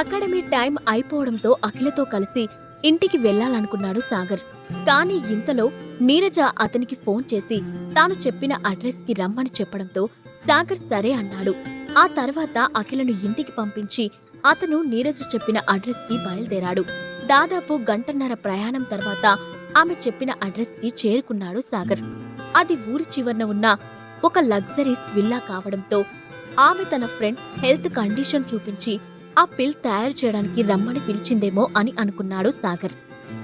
Academy time అయిపోవడంతో అఖిలతో కలిసి ఇంటికి వెళ్ళాలనుకున్నాడు సాగర్. కానీ ఇంతలో నీరజ అతనికి ఫోన్ చేసి తాను చెప్పిన అడ్రస్కి రమ్మని చెప్పడంతో సాగర్ సరే అన్నాడు. ఆ తర్వాత అఖిలను ఇంటికి పంపించి అతను నీరజ చెప్పిన అడ్రస్కి బయలుదేరాడు. దాదాపు గంటన్నర ప్రయాణం తర్వాత ఆమె చెప్పిన అడ్రస్కి చేరుకున్నాడు సాగర్. అది ఊరి చివరన ఉన్న ఒక లగ్జరీస్ విల్లా కావడంతో ఆమె తన ఫ్రెండ్ హెల్త్ కండిషన్ చూపించి ఆ పిల్ తయారు చేయడానికి రమ్మని పిలిచిందేమో అని అనుకున్నాడు సాగర్.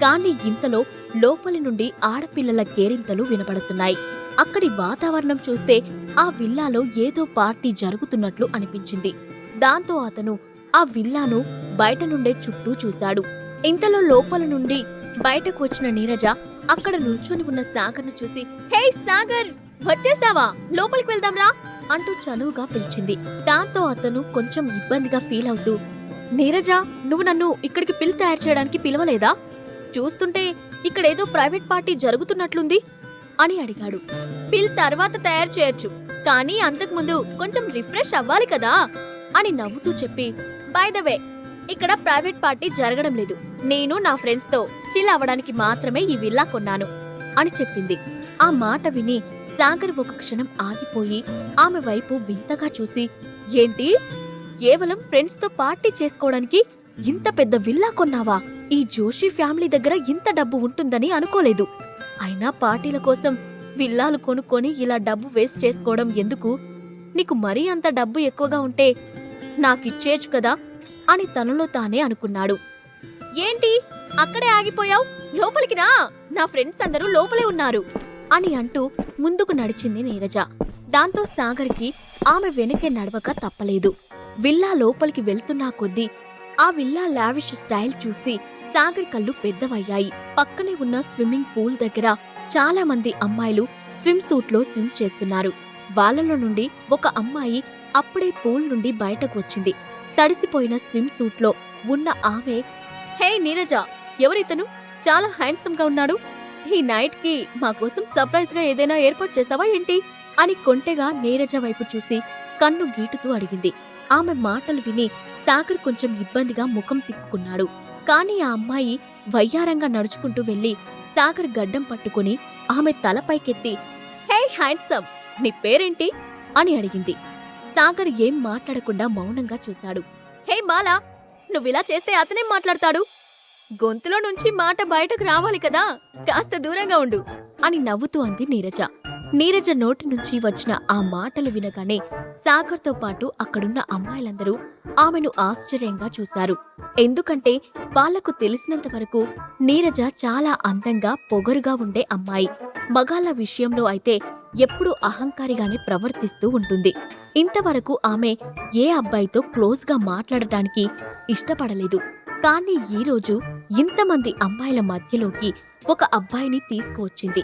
కానీ ఇంతలో లోపలి నుండి ఆడపిల్లల కేరింతలు వినపడుతున్నాయి అక్కడి వాతావరణం చూస్తే ఆ విల్లాలో ఏదో పార్టీ జరుగుతున్నట్లు అనిపించింది. దాంతో అతను ఆ విల్లాను బయట నుండే చుట్టూ చూశాడు. ఇంతలో లోపల నుండి బయటకు వచ్చిన నీరజ అక్కడ నిల్చొని ఉన్న సాగర్ను చూసి హే సాగర్! వచ్చేసావా లోపలికి వెళ్దాంరా అంటూ చనువుగా పిలిచింది. దాంతో అతను కొంచెం ఇబ్బందిగా ఫీల్ అవుతూ నీరజ నువ్వు నన్ను ఇక్కడికి పిల్ తయారు చేయడానికి పిలవలేదా? చూస్తుంటే ఇక్కడేదో ప్రైవేట్ పార్టీ జరుగుతున్నట్లుంది అని అడిగాడు. పిల్ తర్వాత తయారు చేయొచ్చు కానీ అంతకుముందు కొంచెం రిఫ్రెష్ అవ్వాలి కదా అని నవ్వుతూ చెప్పి బై ద వే ఇక్కడ ప్రైవేట్ పార్టీ జరగడం లేదు. నేను నా ఫ్రెండ్స్తో చిల్ అవ్వడానికి మాత్రమే ఈ విల్లా కొన్నాను అని చెప్పింది. ఆ మాట విని సాగర్ ఒక క్షణం ఆగిపోయి ఆమె వైపు వింతగా చూసి ఏంటి? కేవలం ఫ్రెండ్స్తో పార్టీ చేసుకోవడానికి ఇంత పెద్ద విల్లా కొన్నావా? ఈ జోషి ఫ్యామిలీ దగ్గర ఇంత డబ్బు ఉంటుందని అనుకోలేదు. అయినా పార్టీల కోసం విల్లాలు కొనుక్కొని ఇలా డబ్బు వేస్ట్ చేసుకోవడం ఎందుకు? నీకు మరీ అంత డబ్బు ఎక్కువగా ఉంటే నాకిచ్చేయచ్చు కదా? అని తనలో తానే అనుకున్నాడు. ఏంటి? అక్కడే ఆగిపోయావు? లోపలికి రా! నా ఫ్రెండ్స్ అందరూ లోపలే ఉన్నారు. అని అంటూ ముందుకు నడిచింది నీరజ. దాంతో సాగర్కి ఆమె వెనుకే నడవక తప్పలేదు. విల్లా లోపలికి వెళ్తున్నా కొద్దీ ఆ విల్లా లావిష్ స్టైల్ చూసి సాగర్ కళ్ళు పెద్దవయ్యాయి. పక్కనే ఉన్న స్విమ్మింగ్ పూల్ దగ్గర చాలా మంది అమ్మాయిలు స్విమ్ సూట్లో స్విమ్ చేస్తున్నారు. వాళ్ళలో నుండి ఒక అమ్మాయి అప్పుడే పూల్ నుండి బయటకు వచ్చింది. తడిసిపోయిన స్విమ్ సూట్లో ఉన్న ఆమె హే నీరజ ఎవరితను? చాలా హ్యాండ్సమ్గా ఉన్నాడు. ఈ నైట్కి మా కోసం సర్ప్రైజ్గా ఏదైనా ఏర్పాటు చేసావా ఏంటి? అని కొంటెగా నీరజ వైపు చూసి కన్ను గీటుతూ అడిగింది. ఆమె మాటలు విని సాగర్ కొంచెం ఇబ్బందిగా ముఖం తిప్పుకున్నాడు. కాని ఆ అమ్మాయి వయ్యారంగా నడుచుకుంటూ వెళ్ళి సాగర్ గడ్డం పట్టుకుని ఆమె తలపైకెత్తి హే హ్యాండ్సమ్! నీ పేరేంటి? అని అడిగింది. సాగర్ ఏం మాట్లాడకుండా మౌనంగా చూశాడు. హే మాలా! నువ్విలా చేస్తే అతనేం మాట్లాడతాడు? గొంతులో నుంచి మాట బయటకు రావాలి కదా కాస్త దూరంగా ఉండు అని నవ్వుతూ అంది నీరజ. నీరజ నోటి నుంచి వచ్చిన ఆ మాటలు వినగానే సాగర్తో పాటు అక్కడున్న అమ్మాయిలందరూ ఆమెను ఆశ్చర్యంగా చూశారు. ఎందుకంటే వాళ్ళకు తెలిసినంత వరకు నీరజ చాలా అందంగా పొగరుగా ఉండే అమ్మాయి. మగాళ్ళ విషయంలో అయితే ఎప్పుడూ అహంకారిగానే ప్రవర్తిస్తూ ఉంటుంది. ఇంతవరకు ఆమె ఏ అబ్బాయితో క్లోజ్గా మాట్లాడటానికి ఇష్టపడలేదు. కానీ ఈరోజు ఇంతమంది అమ్మాయిల మధ్యలోకి ఒక అబ్బాయిని తీసుకువచ్చింది.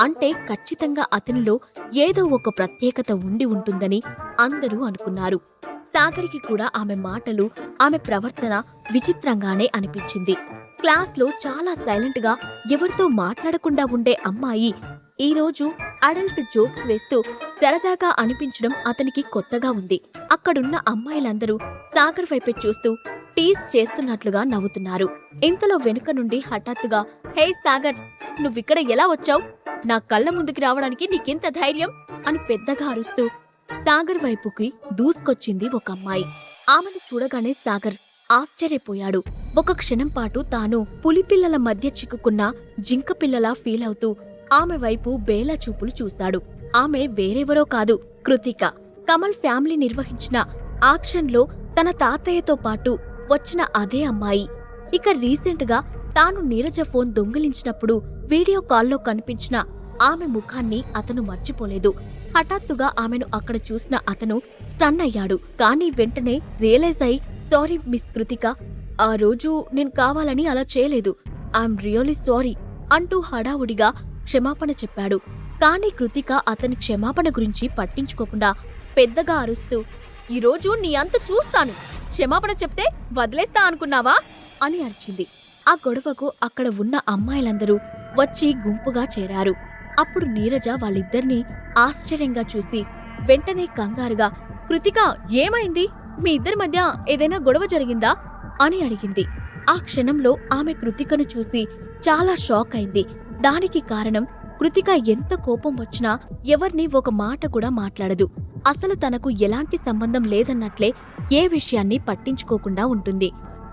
అంటే ఖచ్చితంగా అతనిలో ఏదో ఒక ప్రత్యేకత ఉండి ఉంటుందని అందరూ అనుకున్నారు. సాగరికి కూడా ఆమె మాటలు ఆమె ప్రవర్తన విచిత్రంగానే అనిపించింది. క్లాస్లో చాలా సైలెంట్గా ఎవరితో మాట్లాడకుండా ఉండే అమ్మాయి ఈరోజు అడల్ట్ జోక్స్ వేస్తూ సరదాగా అనిపించడం అతనికి కొత్తగా ఉంది. అక్కడున్న అమ్మాయిలందరూ సాగర్ వైపే చూస్తూ టీస్ చేస్తున్నట్లుగా నవ్వుతున్నారు. ఇంతలో వెనుక నుండి హఠాత్తుగా హే సాగర్ నువ్విక్కడ ఎలా వచ్చావు? నా కళ్ళ ముందుకి రావడానికి నీకెంత ధైర్యం? అని పెద్దగా అరుస్తూ సాగర్ వైపుకి దూసుకొచ్చింది ఒక అమ్మాయి. ఆమెను చూడగానే సాగర్ ఆశ్చర్యపోయాడు. ఒక క్షణం పాటు తాను పులిపిల్లల మధ్య చిక్కుకున్న జింక పిల్లలా ఫీల్ అవుతూ ఆమె వైపు బేలా చూపులు చూశాడు. ఆమె వేరెవరో కాదు కృతిక. కమల్ ఫ్యామిలీ నిర్వహించిన ఆక్షన్లో తన తాతయ్యతో పాటు వచ్చిన అదే అమ్మాయి. ఇక రీసెంట్గా తాను నీరజ ఫోన్ దొంగిలించినప్పుడు వీడియో కాల్లో కనిపించిన ఆమె ముఖాన్ని అతను మర్చిపోలేదు. హఠాత్తుగా ఆమెను అక్కడ చూసిన అతను స్టన్ అయ్యాడు. కానీ వెంటనే రియలైజ్ అయి సారీ మిస్ కృతిక ఆ రోజు నేను కావాలని అలా చేయలేదు. ఐఎమ్ రియలీ సారీ అంటూ హడావుడిగా క్షమాపణ చెప్పాడు. కానీ కృతిక అతని క్షమాపణ గురించి పట్టించుకోకుండా పెద్దగా అరుస్తూ ఈరోజు నీ అంత చూస్తాను. క్షమాపణ చెప్తే వదిలేస్తా అనుకున్నావా? అని అరిచింది. ఆ గొడవకు అక్కడ ఉన్న అమ్మాయిలందరూ వచ్చి గుంపుగా చేరారు. అప్పుడు నీరజ వాళ్ళిద్దరినీ ఆశ్చర్యంగా చూసి వెంటనే కంగారుగా కృతిక ఏమైంది? మీ ఇద్దరి మధ్య ఏదైనా గొడవ జరిగిందా? అని అడిగింది. ఆ క్షణంలో ఆమె కృతికను చూసి చాలా షాక్ అయింది. దానికి కారణం కృతిక ఎంత కోపం వచ్చినా ఎవర్ని ఒక మాట కూడా మాట్లాడదు. అసలు తనకు ఎలాంటి సంబంధం లేదన్నట్లే ఏ విషయాన్ని పట్టించుకోకుండా ఉంటుంది.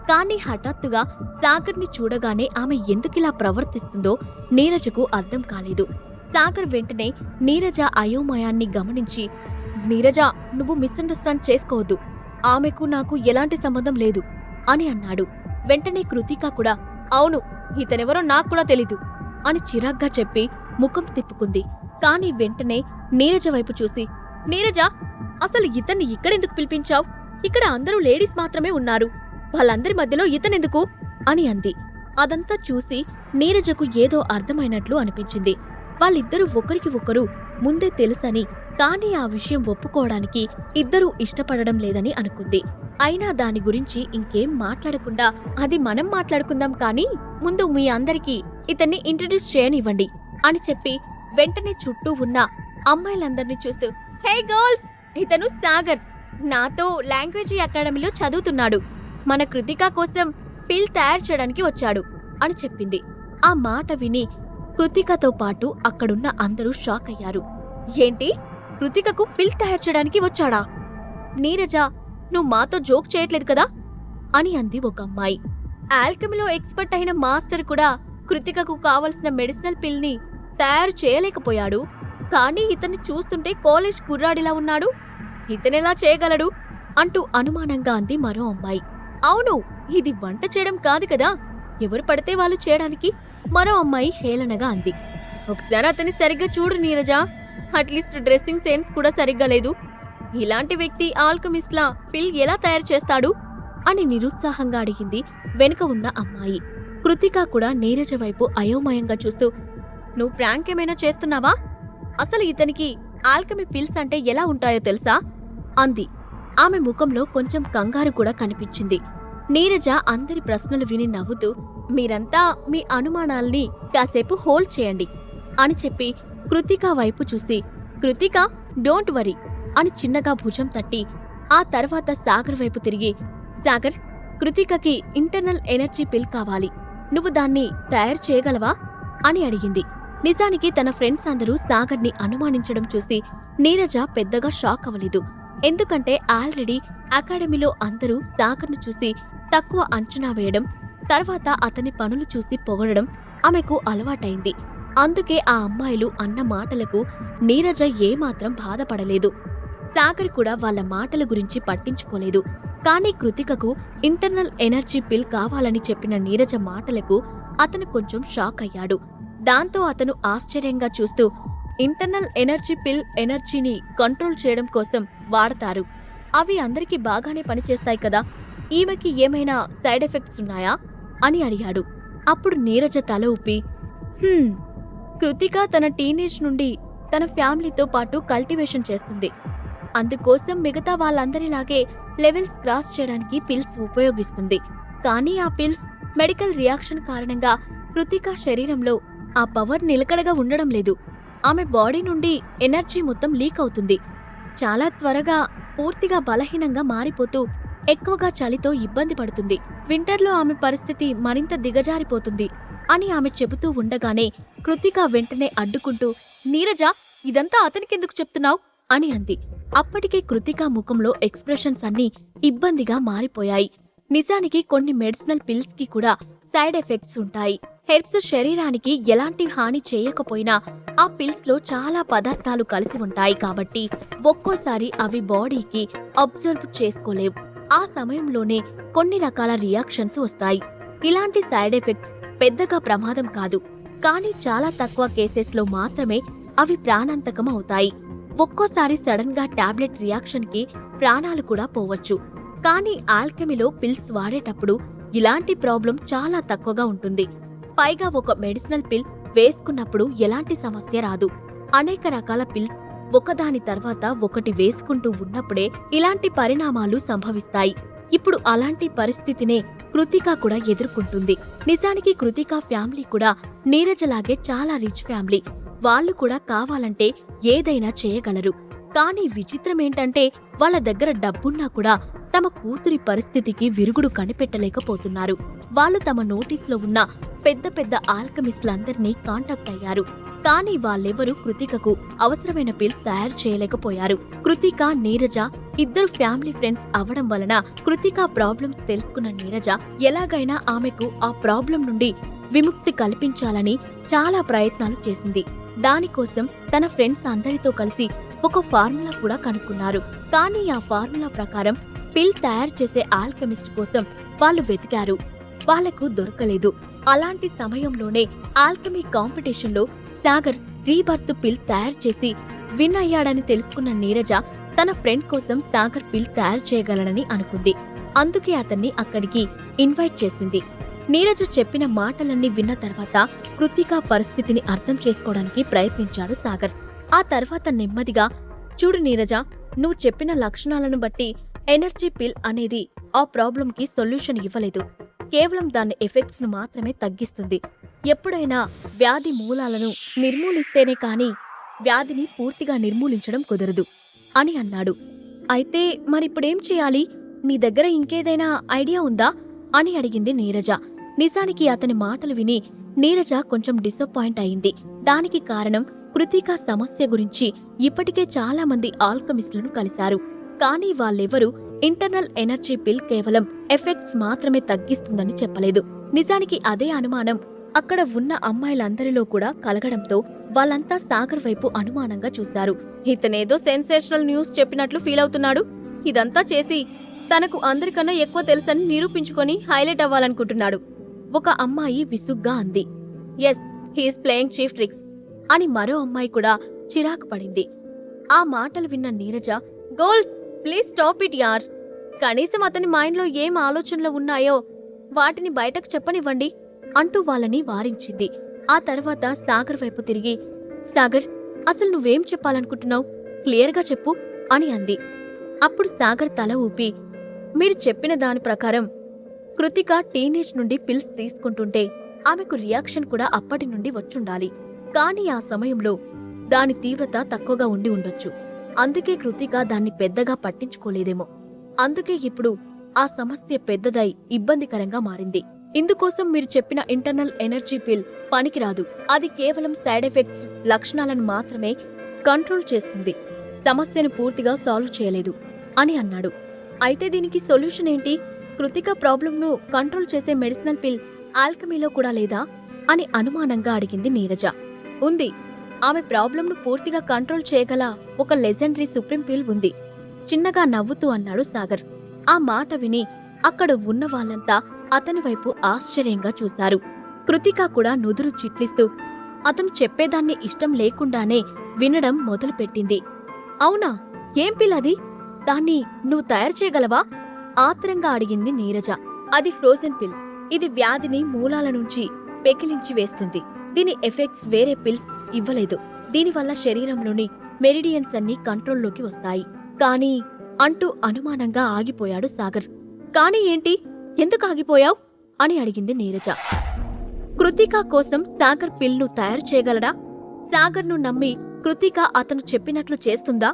కానీ హఠాత్తుగా సాగర్ని చూడగానే ఆమె ఎందుకిలా ప్రవర్తిస్తుందో నీరజకు అర్థం కాలేదు. సాగర్ వెంటనే నీరజ అయోమయాన్ని గమనించి నీరజ నువ్వు మిస్అండర్స్టాండ్ చేసుకోవద్దు. ఆమెకు నాకు ఎలాంటి సంబంధం లేదు అని అన్నాడు. వెంటనే కృతిక కూడా అవును ఇతనెవరో నాకు కూడా తెలీదు. అని చిరాగ్గా చెప్పి ముఖం తిప్పుకుంది. కాని వెంటనే నీరజ వైపు చూసి నీరజ అసలు ఇతన్ని ఇక్కడెందుకు పిలిపించావు? ఇక్కడ అందరూ లేడీస్ మాత్రమే ఉన్నారు. వాళ్ళందరి మధ్యలో ఇతనెందుకు? అని అంది. అదంతా చూసి నీరజకు ఏదో అర్థమైనట్లు అనిపించింది. వాళ్ళిద్దరూ ఒకరికి ఒకరు ముందే తెలుసని కానీ ఆ విషయం ఒప్పుకోవడానికి ఇద్దరూ ఇష్టపడడం లేదని అనుకుంది. అయినా దాని గురించి ఇంకేం మాట్లాడకుండా అది మనం మాట్లాడుకుందాం కానీ ముందు మీ అందరికీ ఇతన్ని ఇంట్రడ్యూస్ చేయనివ్వండి అని చెప్పి వెంటనే చుట్టూ ఉన్న అమ్మాయిలందరినీ చూస్తూ హే గర్ల్స్! ఇతను సాగర్ నాతో లాంగ్వేజ్ అకాడమీలో చదువుతున్నాడు. మన కృతిక కోసం పిల్ తయారు చేయడానికి వచ్చాడు అని చెప్పింది. ఆ మాట విని కృతికతో పాటు అక్కడున్న అందరూ షాక్ అయ్యారు. ఏంటి? కృతికకు పిల్ తయారు చేయడానికి వచ్చాడా? నీరజ నువ్వు మాతో జోక్ చేయట్లేదు కదా? అని అంది ఒక అమ్మాయి. ఆల్కమీలో ఎక్స్పర్ట్ అయిన మాస్టర్ కూడా కృతికకు కావలసిన మెడిసినల్ పిల్ని తయారు చేయలేకపోయాడు. కానీ ఇతన్ని చూస్తుంటే కాలేజ్ కుర్రాడిలా ఉన్నాడు. ఇతనెలా చేయగలడు? అంటూ అనుమానంగా అంది మరో అమ్మాయి. అవును ఇది వంట చేయడం కాదు కదా? ఎవరు పడితే వాళ్ళు చేయడానికి? మరో అమ్మాయి హేళనగా అంది. ఒకసారి అతని సరిగ్గా చూడు నీరజ. అట్లీస్ట్ డ్రెస్సింగ్ సెన్స్ కూడా సరిగ్గా లేదు. ఇలాంటి వ్యక్తి ఆల్కమిస్ట్లా పిల్ ఎలా తయారు చేస్తాడు? అని నిరుత్సాహంగా అడిగింది వెనుక ఉన్న అమ్మాయి. కృతిక కూడా నీరజ వైపు అయోమయంగా చూస్తూ నువ్వు ప్రాంక్ ఏమైనా చేస్తున్నావా? అసలు ఇతనికి ఆల్కమీ పిల్స్ అంటే ఎలా ఉంటాయో తెలుసా? అంది. ఆమె ముఖంలో కొంచెం కంగారు కూడా కనిపించింది. నీరజ అందరి ప్రశ్నలు విని నవ్వుతూ మీరంతా మీ అనుమానాల్ని కాసేపు హోల్డ్ చేయండి అని చెప్పి కృతిక వైపు చూసి కృతిక డోంట్ వరీ అని చిన్నగా భుజం తట్టి ఆ తర్వాత సాగర్ వైపు తిరిగి సాగర్ కృతికకి ఇంటర్నల్ ఎనర్జీ పిల్ కావాలి. నువ్వు దాన్ని తయారు చేయగలవా? అని అడిగింది. నిజానికి తన ఫ్రెండ్స్ అందరూ సాగర్ని అనుమానించడం చూసి నీరజ పెద్దగా షాక్ అవ్వలేదు. ఎందుకంటే ఆల్రెడీ అకాడమీలో అందరూ సాగర్ను చూసి తక్కువ అంచనా వేయడం తర్వాత అతని పనులు చూసి పొగడడం ఆమెకు అలవాటైంది. అందుకే ఆ అమ్మాయిలు అన్న మాటలకు నీరజ ఏమాత్రం బాధపడలేదు. సాగర్ కూడా వాళ్ళ మాటల గురించి పట్టించుకోలేదు. కానీ కృతికకు ఇంటర్నల్ ఎనర్జీ పిల్ కావాలని చెప్పిన నీరజ మాటలకు అతను కొంచెం షాక్ అయ్యాడు. దాంతో అతను ఆశ్చర్యంగా చూస్తూ ఇంటర్నల్ ఎనర్జీ పిల్ ఎనర్జీని కంట్రోల్ చేయడం కోసం వాడతారు. అవి అందరికీ బాగానే పనిచేస్తాయి కదా. ఈమెకి ఏమైనా సైడ్ ఎఫెక్ట్స్ ఉన్నాయా? అని అడిగాడు. అప్పుడు నీరజ తల ఊపి "హ్మ్, కృతిక తన టీనేజ్ నుండి తన ఫ్యామిలీతో పాటు కల్టివేషన్ చేస్తుంది. అందుకోసం మిగతా వాళ్ళందరిలాగే లెవెల్స్ క్రాస్ చేయడానికి పిల్స్ ఉపయోగిస్తుంది. కానీ ఆ పిల్స్ మెడికల్ రియాక్షన్ కారణంగా కృతిక శరీరంలో ఆ పవర్ నిలకడగా ఉండడం లేదు. ఆమె బాడీ నుండి ఎనర్జీ మొత్తం లీక్ అవుతుంది. చాలా త్వరగా పూర్తిగా బలహీనంగా మారిపోతూ ఎక్కువగా చలితో ఇబ్బంది పడుతుంది. వింటర్లో ఆమె పరిస్థితి మరింత దిగజారిపోతుంది అని ఆమె చెబుతూ ఉండగానే కృతిక వెంటనే అడ్డుకుంటూ నీరజ ఇదంతా అతనికెందుకు చెప్తున్నావు? అని అంది. అప్పటికే కృతికా ముఖంలో ఎక్స్ప్రెషన్స్ అన్నీ ఇబ్బందిగా మారిపోయాయి. నిజానికి కొన్ని మెడిసినల్ పిల్స్కి కూడా సైడ్ ఎఫెక్ట్స్ ఉంటాయి. హెర్బ్స్ శరీరానికి ఎలాంటి హాని చేయకపోయినా ఆ పిల్స్లో చాలా పదార్థాలు కలిసి ఉంటాయి కాబట్టి ఒక్కోసారి అవి బాడీకి అబ్జర్వ్ చేసుకోలేవు. ఆ సమయంలోనే కొన్ని రకాల రియాక్షన్స్ వస్తాయి. ఇలాంటి సైడ్ ఎఫెక్ట్స్ పెద్దగా ప్రమాదం కాదు. కానీ చాలా తక్కువ కేసెస్లో మాత్రమే అవి ప్రాణాంతకం అవుతాయి. ఒక్కోసారి సడన్గా టాబ్లెట్ రియాక్షన్కి ప్రాణాలు కూడా పోవచ్చు. కానీ ఆల్కెమీలో పిల్స్ వాడేటప్పుడు ఇలాంటి ప్రాబ్లం చాలా తక్కువగా ఉంటుంది. పైగా ఒక మెడిసినల్ పిల్ వేసుకున్నప్పుడు ఎలాంటి సమస్య రాదు. అనేక రకాల పిల్స్ ఒకదాని తర్వాత ఒకటి వేసుకుంటూ ఉన్నప్పుడే ఇలాంటి పరిణామాలు సంభవిస్తాయి. ఇప్పుడు అలాంటి పరిస్థితినే కృతిక కూడా ఎదుర్కొంటుంది. నిజానికి కృతిక ఫ్యామిలీ కూడా నీరజలాగే చాలా రిచ్ ఫ్యామిలీ. వాళ్ళు కూడా కావాలంటే ఏదైనా చేయగలరు. కానీ విచిత్రమేంటంటే వాళ్ళ దగ్గర డబ్బున్నా కూడా తమ కూతురి పరిస్థితికి విరుగుడు కనిపెట్టలేకపోతున్నారు. వాళ్ళు తమ నోటీసులో ఉన్న పెద్ద పెద్ద ఆల్కమిస్టులందరినీ కాంటాక్ట్ అయ్యారు. కానీ వాళ్ళెవరూ కృతికకు అవసరమైన పిల్ తయారు చేయలేకపోయారు. కృతిక నీరజ ఇద్దరు ఫ్యామిలీ ఫ్రెండ్స్ అవడం వలన కృతిక ప్రాబ్లమ్స్ తెలుసుకున్న నీరజ ఎలాగైనా ఆమెకు ఆ ప్రాబ్లం నుండి విముక్తి కల్పించాలని చాలా ప్రయత్నాలు చేసింది. దానికోసం తన ఫ్రెండ్స్ అందరితో కలిసి ఒక ఫార్ములా కూడా కనుక్కున్నారు. కానీ ఆ ఫార్ములా ప్రకారం పిల్ తయారు చేసే ఆల్కెమిస్ట్ కోసం వాళ్ళు వెతికారు. వాళ్ళకు దొరకలేదు. అలాంటి సమయంలోనే ఆల్కమీ కాంపిటీషన్లో సాగర్ రీబర్త్ పిల్ తయారు చేసి విన్ అయ్యాడని తెలుసుకున్న నీరజ తన ఫ్రెండ్ కోసం సాగర్ పిల్ తయారు చేయగలనని అనుకుంది. అందుకే అతన్ని అక్కడికి ఇన్వైట్ చేసింది. నీరజ చెప్పిన మాటలన్నీ విన్న తర్వాత కృతికా పరిస్థితిని అర్థం చేసుకోవడానికి ప్రయత్నించాడు సాగర్. ఆ తర్వాత నెమ్మదిగా చూడు నీరజ నువ్వు చెప్పిన లక్షణాలను బట్టి ఎనర్జీ పిల్ అనేది ఆ ప్రాబ్లంకి సొల్యూషన్ ఇవ్వలేదు. కేవలం దాని ఎఫెక్ట్స్ను మాత్రమే తగ్గిస్తుంది. ఎప్పుడైనా వ్యాధి మూలాలను నిర్మూలిస్తేనే కాని వ్యాధిని పూర్తిగా నిర్మూలించడం కుదరదు అని అన్నాడు. అయితే మరిప్పుడేం చేయాలి? నీ దగ్గర ఇంకేదైనా ఐడియా ఉందా? అని అడిగింది నీరజ. నిజానికి అతని మాటలు విని నీరజ కొంచెం డిసప్పాయింట్ అయింది. దానికి కారణం కృతికా సమస్య గురించి ఇప్పటికే చాలా మంది ఆల్కమిస్టులను కలిశారు. కానీ వాళ్ళెవరూ ఇంటర్నల్ ఎనర్జీ బిల్ కేవలం ఎఫెక్ట్స్ మాత్రమే తగ్గిస్తుందని చెప్పలేదు. నిజానికి అదే అనుమానం అక్కడ ఉన్న అమ్మాయిలందరిలో కూడా కలగడంతో వాళ్ళంతా సాగర్ వైపు అనుమానంగా చూశారు. ఇతనేదో సెన్సేషనల్ న్యూస్ చెప్పినట్లు ఫీల్ అవుతున్నాడు. ఇదంతా చేసి తనకు అందరికన్నా ఎక్కువ తెలుసని నిరూపించుకొని హైలైట్ అవ్వాలనుకుంటున్నాడు. ఒక అమ్మాయి విసుగ్గా అంది. Yes he's playing cheap tricks అని మరో అమ్మాయి కూడా చిరాకు పడింది. ఆ మాటలు విన్న Neeraja goals please stop it యార్ కనీసం అతని మైండ్లో ఏం ఆలోచనలు ఉన్నాయో వాటిని బయటకు చెప్పనివ్వండి అంటూ వాళ్ళని వారించింది. ఆ తర్వాత సాగర్ వైపు తిరిగి సాగర్ అసలు నువ్వేం చెప్పాలనుకుంటున్నావు? క్లియర్గా చెప్పు అని అంది. అప్పుడు సాగర్ తల ఊపి మీరు చెప్పిన దాని ప్రకారం కృతిక టీనేజ్ నుండి పిల్స్ తీసుకుంటుంటే ఆమెకు రియాక్షన్ కూడా అప్పటి నుండి వచ్చుండాలి. కానీ ఆ సమయంలో దాని తీవ్రత తక్కువగా ఉండి ఉండొచ్చు. అందుకే కృతిక దాన్ని పెద్దగా పట్టించుకోలేదేమో. అందుకే ఇప్పుడు ఆ సమస్య పెద్దదై ఇబ్బందికరంగా మారింది. ఇందుకోసం మీరు చెప్పిన ఇంటర్నల్ ఎనర్జీ పిల్ పనికిరాదు. అది కేవలం సైడ్ ఎఫెక్ట్స్ లక్షణాలను మాత్రమే కంట్రోల్ చేస్తుంది. సమస్యను పూర్తిగా సాల్వ్ చేయలేదు అని అన్నాడు. అయితే దీనికి సొల్యూషన్ ఏంటి? కృతిక ప్రాబ్లంను కంట్రోల్ చేసే మెడిసినల్ పిల్ ఆల్కమీలో కూడా లేదా? అని అనుమానంగా అడిగింది నీరజ. ఉంది. ఆమె ప్రాబ్లంను పూర్తిగా కంట్రోల్ చేయగల ఒక లెజెండరీ సుప్రీం పిల్ ఉంది. చిన్నగా నవ్వుతూ అన్నాడు సాగర్. ఆ మాట విని అక్కడ ఉన్న వాళ్ళంతా అతని వైపు ఆశ్చర్యంగా చూశారు. కృతిక కూడా నుదురు చిట్లిస్తూ అతను చెప్పేదాన్ని ఇష్టం లేకుండానే వినడం మొదలుపెట్టింది. అవునా? ఏం పిల్ అది? దాన్ని నువ్వు తయారు చేయగలవా? ఆత్రంగా అడిగింది నీరజ. అది ఫ్రోజన్ పిల్ ఇది వ్యాధిని మూలాల నుంచి పెకిలించి వేస్తుంది. దీని ఎఫెక్ట్స్ వేరే పిల్స్ ఇవ్వలేదు. దీనివల్ల శరీరంలోని మెరిడియన్స్ అన్ని కంట్రోల్లోకి వస్తాయి. కానీ అంటూ అనుమానంగా ఆగిపోయాడు సాగర్. కానీ ఏంటి? ఎందుకు ఆగిపోయావ్? అని అడిగింది నీరజ. కృతిక కోసం సాగర్ పిల్ను తయారు చేయగలడా? సాగర్ను నమ్మి కృతిక అతను చెప్పినట్లు చేస్తుందా?